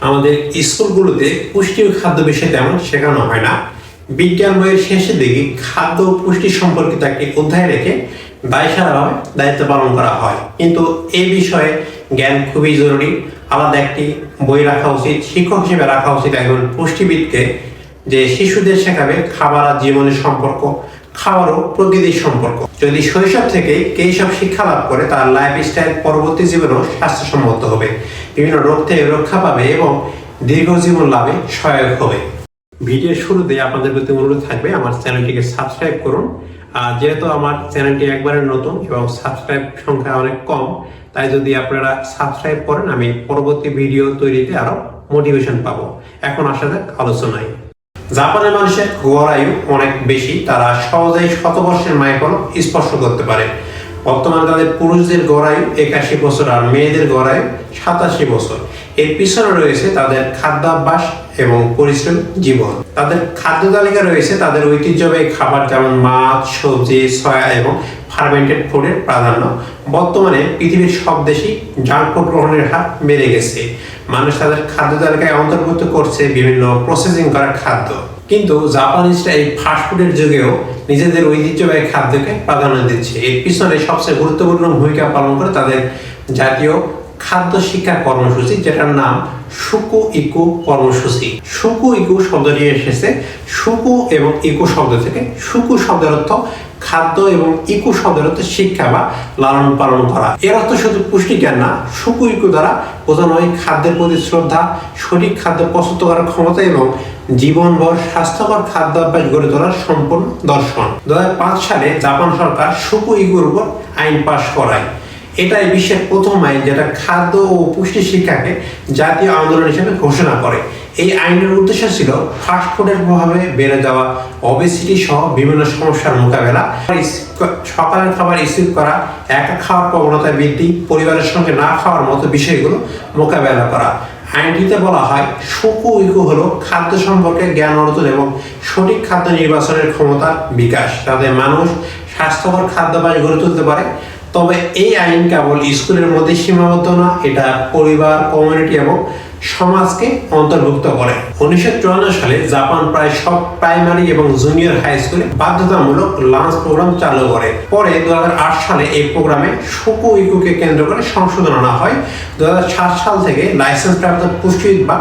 আমাদের স্কুলগুলোতে পুষ্টি ও খাদ্য বিষয়ে তেমন শেখানো হয় না। বিজ্ঞান বইয়ের শেষের দিকে খাদ্য পুষ্টি সম্পর্কিত একটি অধ্যায় রেখে দায়সারাভাবে দায়িত্ব পালন করা হয়। কিন্তু এই বিষয়ে জ্ঞান খুবই জরুরি। আলাদা একটি বই রাখা উচিত, শিক্ষক হিসেবে রাখা উচিত একজন পুষ্টিবিদকে যে শিশুদের শেখাবে খাবার আর জীবনের সম্পর্ক, খাবার ও প্রকৃতির সম্পর্ক। যদি শৈশব থেকে কেই সব শিক্ষা লাভ করে, তার লাইফ স্টাইল পরবর্তী জীবনেও স্বাস্থ্যসম্মত হবে। বিভিন্ন রোগ থেকে রক্ষা পাবে এবং দীর্ঘ জীবন লাভে সহায়ক হবে। ভিডিওর শুরুতে আপনাদের প্রতি অনুরোধ থাকবে, আমার চ্যানেলটিকে সাবস্ক্রাইব করুন। আর যেহেতু আমার চ্যানেলটি একবারে নতুন এবং সাবস্ক্রাইব সংখ্যা অনেক কম, তাই যদি আপনারা সাবস্ক্রাইব করেন, আমি পরবর্তী ভিডিও তৈরিতে আরও মোটিভেশন পাবো। এখন আসা যাক আলোচনায়। জাপানের মানুষের গড় আয়ু অনেক বেশি, তারা সহজেই শত বর্ষের মাইলফলক স্পর্শ করতে পারে। বর্তমানে তাদের পুরুষদের গড় আয়ু একাশি বছর আর মেয়েদের গড় আয়ু সাতাশি বছর। এর পিছনে রয়েছে তাদের খাদ্যাভ্যাস এবং পরিশ্রম জীবন। তাদের খাদ্য তালিকা রয়েছে তাদের ঐতিহ্যবাহী খাবার যেমন মাছ, সবজি, সয়া এবং ফার্মেন্টেড ফুডের প্রাধান্য। বর্তমানে পৃথিবীর সব দেশেই জাঙ্ক ফুড গ্রহণের হার বেড়ে গেছে। মানুষ তাদের খাদ্য তালিকায় অন্তর্ভুক্ত করছে বিভিন্ন প্রসেসিং করা খাদ্য। কিন্তু জাপানিজরা এই ফাস্টফুডের যুগেও নিজেদের ঐতিহ্যবাহী খাদ্যকে প্রাধান্য দিচ্ছে। এর পিছনে সবচেয়ে গুরুত্বপূর্ণ ভূমিকা পালন করে তাদের জাতীয় খাদ্য শিক্ষা কর্মসূচি, যেটার নাম সুকু ইকু কর্মসূচি। সুকু ইকু শব্দটি এসেছে। সুকু এবং ইকু শব্দ থেকে সুকু শব্দের অর্থ খাদ্য এবং ইকু শব্দের অর্থ শিক্ষা বা লালন পালন করা। এর অর্থ শুধু পুষ্টি জ্ঞান না সুকু ইকু দ্বারা বোঝানো হয় খাদ্যের প্রতি শ্রদ্ধা, সঠিক খাদ্য প্রস্তুত করার ক্ষমতা এবং জীবনভর স্বাস্থ্যকর খাদ্যাভ্যাস গড়ে তোলার সম্পূর্ণ দর্শন। দু হাজার পাঁচ সালে জাপান সরকার সুকু ইকুর উপর আইন পাশ করায়। এটাই বিশ্বের প্রথম আইন যেটা খাদ্য ও পুষ্টি শিক্ষাকে জাতীয় আন্দোলন হিসেবে ঘোষণা করে। এই আইনের উদ্দেশ্য ছিল ফাস্টফুডের প্রভাবে বেড়ে যাওয়া অবেসিটি সহ বিভিন্ন সমস্যার মোকাবেলা। সকালের খাবার স্কিপ করা, একা খাওয়ার প্রবণতা বৃদ্ধি, পরিবারের সঙ্গে না খাওয়ার মতো বিষয়গুলো মোকাবেলা করা। আইনটিতে বলা হয়, সুকু ইকু হলো খাদ্য সম্পর্কে জ্ঞান অর্জন এবং সঠিক খাদ্য নির্বাচনের ক্ষমতা বিকাশ। যাতে মানুষ স্বাস্থ্যকর খাদ্যাভ্যাস গড়ে তুলতে পারে তবে এই আইন কেবল স্কুলের মধ্যে সীমাবদ্ধ না, এটা পরিবার কমিউনিটি এবং সমাজকে অন্তর্ভুক্ত করে। উনিশশো সালে জাপান প্রায় সব প্রাইমারি এবং জুনিয়র হাই স্কুলে বাধ্যতামূলক লাঞ্চ প্রোগ্রাম চালু করে। পরে দুহাজার আট সালে এই প্রোগ্রামে সুকু ইকুকে কেন্দ্র করে সংশোধন আনা হয়। দু হাজার সাত সাল থেকে লাইসেন্স প্রাপ্ত পুষ্টিবিদ বা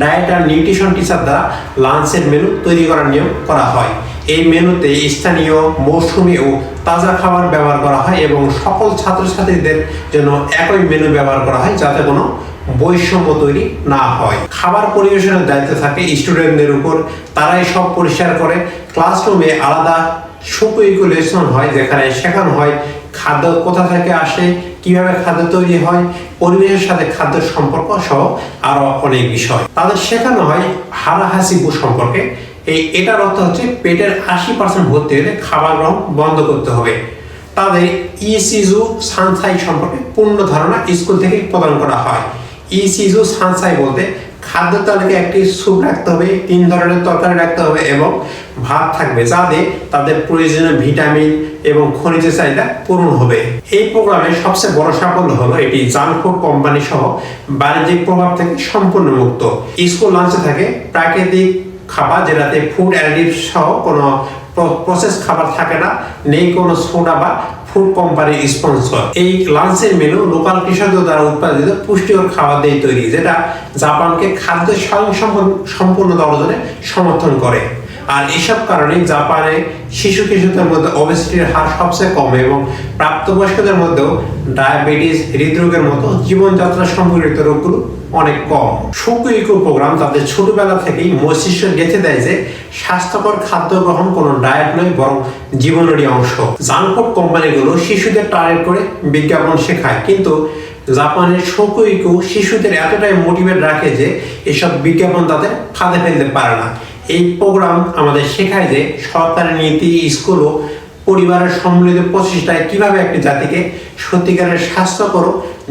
ডায়েট আর নিউট্রিশন টিচার দ্বারা লাঞ্চের মেনু তৈরি করার নিয়ম করা হয়। এই মেনুতে স্থানীয় মৌসুমি ও তাজা খাবার ব্যবহার করা হয় এবং সকল ছাত্রছাত্রীদের জন্য একই মেনু ব্যবহার করা হয় যাতে কোনো বৈষম্য তৈরি না হয়। খাবার পরিবেশনের দায়িত্ব থাকে স্টুডেন্টদের উপর। তারাই সব পরিষ্কার করে। ক্লাসরুমে আলাদা সুপরিকুলেশন হয় যেখানে শেখানো হয় খাদ্য কোথা থেকে আসে, কীভাবে খাদ্য তৈরি হয়, পরিবেশের সাথে খাদ্যের সম্পর্ক সহ আরও অনেক বিষয়। তাদের শেখানো হয় হারাহাসিবু সম্পর্কে। এই এটার অর্থ হচ্ছে পেটের আশি পার্সেন্ট ভর্তি হলে খাবার গ্রহণ বন্ধ করতে হবে। তাদের ইসিজু সানসাই সম্পর্কে পূর্ণ ধারণা স্কুল থেকে প্রদান করা হয়। ইসিজু সানসাই বলতে খাদ্য তালিকায় একটি স্যুপ রাখতে হবে, তিন ধরনের তরকারি রাখতে হবে এবং ভাত থাকবে যাতে তাদের প্রয়োজনীয় ভিটামিন এবং খনিজ চাহিদা পূরণ হবে। এই প্রোগ্রামের সবচেয়ে বড় সাফল্য হলো এটি জাঙ্ক ফুড কোম্পানি সহ বাণিজ্যিক প্রভাব থেকে সম্পূর্ণ মুক্ত। স্কুল লাঞ্চে থাকে প্রাকৃতিক খাবার যেটাতে ফুড অ্যাডিটিভ সহ কোনো প্রসেস খাবার থাকে না, নেই কোনো সোডা বা ফুড কোম্পানির স্পন্সর এই লাঞ্চের মেনু লোকাল কৃষকদের দ্বারা উৎপাদিত পুষ্টিকর খাবার দিয়ে তৈরি, যেটা জাপানকে খাদ্য স্বয়ং সম্পূর্ণতা অর্জনে সমর্থন করে। আর এসব কারণে জাপানে শিশু কিশোরদের মধ্যে ওবেসিটির হার সবচেয়ে কম এবং প্রাপ্তবয়স্কদের মধ্যেও ডায়াবেটিস হৃদরোগের মতো জীবনযাত্রা সম্পর্কিত রোগগুলো অনেক কম। সুকু ইকো প্রোগ্রাম তাদের ছোটবেলা থেকেই মস্তিষ্ক গেঁথে দেয় যে স্বাস্থ্যকর খাদ্য গ্রহণ কোনো ডায়েট নয়, বরং জীবনেরই অংশ। জাঙ্কফুড কোম্পানিগুলো শিশুদের টার্গেট করে বিজ্ঞাপন শেখায়, কিন্তু জাপানের শোকু ইকো শিশুদের এতটাই মোটিভেট রাখে যে এসব বিজ্ঞাপন তাদের ফাঁদে ফেলতে পারে না। এই প্রোগ্রাম আমাদের শেখায় যে সরকারের নীতি স্কুল ও পরিবারের সম্মিলিত প্রচেষ্টায় কীভাবে একটি জাতিকে সত্যিকারের স্বাস্থ্যকর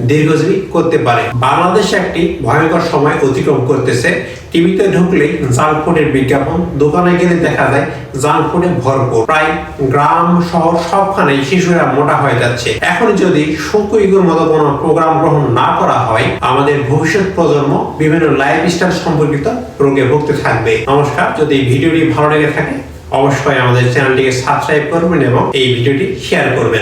দীর্ঘজীবী করতে পারে। বাংলাদেশ একটি ভয়ঙ্কর সময় অতিক্রম করতেছে। টিভিতে ঢুকলেই জাঙ্ক ফুডের বিজ্ঞাপন দোকানে গেলে দেখা যায় জাঙ্ক ফুডে ভরপুর। প্রায় গ্রাম শহর সবখানেই শিশুরা মোটা হয়ে যাচ্ছে। এখন যদি শঙ্কুইগুর মতো কোনো প্রোগ্রাম গ্রহণ না করা হয় আমাদের ভবিষ্যৎ প্রজন্ম বিভিন্ন লাইফস্টাইল সম্পর্কিত রোগে ভুগতে থাকবে। নমস্কার যদি ভিডিওটি ভালো লেগে থাকে অবশ্যই আমাদের চ্যানেলটিকে সাবস্ক্রাইব করবেন এবং এই ভিডিওটি শেয়ার করবেন।